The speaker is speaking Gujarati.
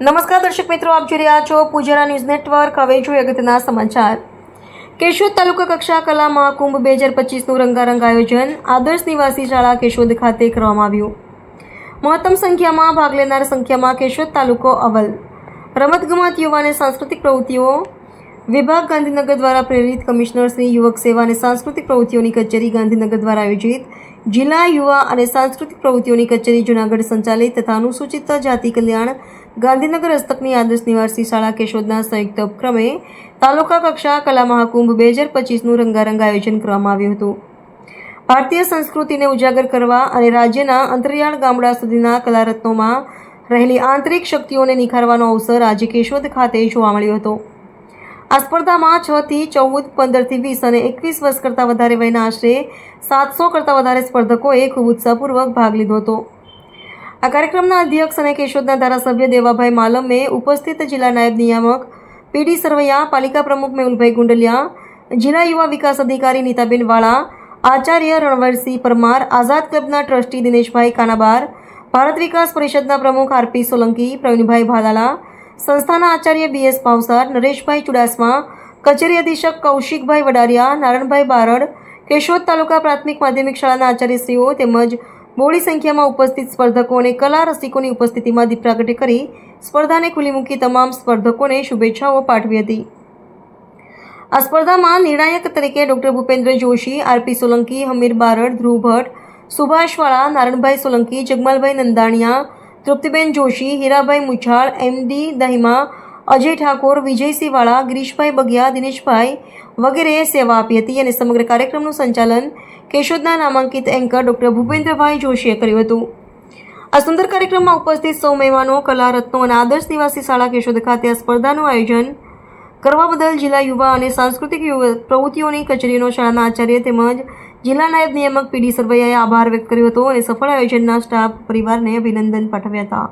નમસ્કાર દર્શક મિત્રો, આપ જોઈ રહ્યા છો પૂજારા ન્યૂઝ નેટવર્ક. હવે જોઈએ અગત્યના સમાચાર. કેશોદ તાલુકા કક્ષા કલા મહાકુંભ બે હજાર પચીસનું રંગારંગ આયોજન આદર્શ નિવાસી શાળા કેશોદ ખાતે કરવામાં આવ્યું. મહત્તમ સંખ્યામાં ભાગ લેનાર સંખ્યામાં કેશોદ તાલુકો અવલ રમતગમત યુવા સાંસ્કૃતિક પ્રવૃત્તિઓ વિભાગ ગાંધીનગર દ્વારા પ્રેરિત કમિશનર્સની યુવક સેવા અને સાંસ્કૃતિક પ્રવૃત્તિઓની કચેરી ગાંધીનગર દ્વારા આયોજિત જિલ્લા યુવા અને સાંસ્કૃતિક પ્રવૃત્તિઓની કચેરી જૂનાગઢ સંચાલિત તથા અનુસૂચિત જાતિ કલ્યાણ ગાંધીનગર હસ્તકની આદર્શ નિવાસી શાળા કેશોદના સંયુક્ત ઉપક્રમે તાલુકા કક્ષા કલા મહાકુંભ બે હજાર પચીસનું રંગારંગ આયોજન કરવામાં આવ્યું હતું. ભારતીય સંસ્કૃતિને ઉજાગર કરવા અને રાજ્યના અંતરિયાળ ગામડા સુધીના કલારત્નોમાં રહેલી આંતરિક શક્તિઓને નિખારવાનો અવસર આજે કેશોદ ખાતે જોવા મળ્યો હતો. આ સ્પર્ધામાં છ થી ચૌદ પંદરથી વીસ અને એકવીસ વર્ષ કરતાં વધારે વયના આશરે સાતસો કરતાં વધારે સ્પર્ધકોએ ખૂબ ઉત્સાહપૂર્વક ભાગ લીધો હતો. આ કાર્યક્રમના અધ્યક્ષ અને કેશોદના ધારાસભ્ય દેવાભાઈ માલમે ઉપસ્થિત જિલ્લા નાયબ નિયામક પીડી સરવૈયા, પાલિકા પ્રમુખ મેહુલભાઈ ગુંડલિયા, જિલ્લા યુવા વિકાસ અધિકારી નીતાબેન વાળા, આચાર્ય રણવરસિંહ પરમાર, આઝાદ ક્લબના ટ્રસ્ટી દિનેશભાઈ કાનાબાર, ભારત વિકાસ પરિષદના પ્રમુખ આરપી સોલંકી, પ્રવીણભાઈ ભાદાલા સંસ્થાના આચાર્ય બીએસ ભાવસાર નરેશભાઈ ચુડાસમા, કચેરી અધિક્ષક કૌશિકભાઈ વડારિયા, નારણભાઈ બારડ, કેશોદ તાલુકા પ્રાથમિક માધ્યમિક શાળાના આચાર્યશ્રીઓ તેમજ બોડી સંખ્યામાં ઉપસ્થિત સ્પર્ધકો અને કલા રસિકોની ઉપસ્થિતિમાં દીપ કરી સ્પર્ધાને ખુલ્લી મૂકી તમામ સ્પર્ધકોને શુભેચ્છાઓ પાઠવી હતી. આ સ્પર્ધામાં નિર્ણાયક તરીકે doctor Bhupendra Joshi, RP Solanki, Hamir Barad, Dhruv Bhatt, Subhashvala, Naranbhai Solanki, Jagmalbhai Nandaniya Truptiben Joshi, Hirabhai Muchhal MD Dahima, Ajay Thakor Vijaysinh Vala Girishbhai Bagiya, Dineshbhai વગેરેએ સેવા આપી હતી અને સમગ્ર કાર્યક્રમનું સંચાલન કેશોદના નામાંકિત એન્કર ડૉક્ટર ભૂપેન્દ્રભાઈ જોશીએ કર્યું હતું. આ સુંદર કાર્યક્રમમાં ઉપસ્થિત સૌ મહેમાનો કલા રત્નો અને આદર્શ નિવાસી શાળા કેશોદ ખાતે આ સ્પર્ધાનું આયોજન કરવા બદલ જિલ્લા યુવા અને સાંસ્કૃતિક પ્રવૃત્તિઓની કચેરીનો શાળાના આચાર્ય તેમજ જિલ્લા નાયબ નિયામક પીડી સરવૈયાએ આભાર વ્યક્ત કર્યો હતો અને સફળ આયોજનના સ્ટાફ પરિવારને અભિનંદન પાઠવ્યા હતા.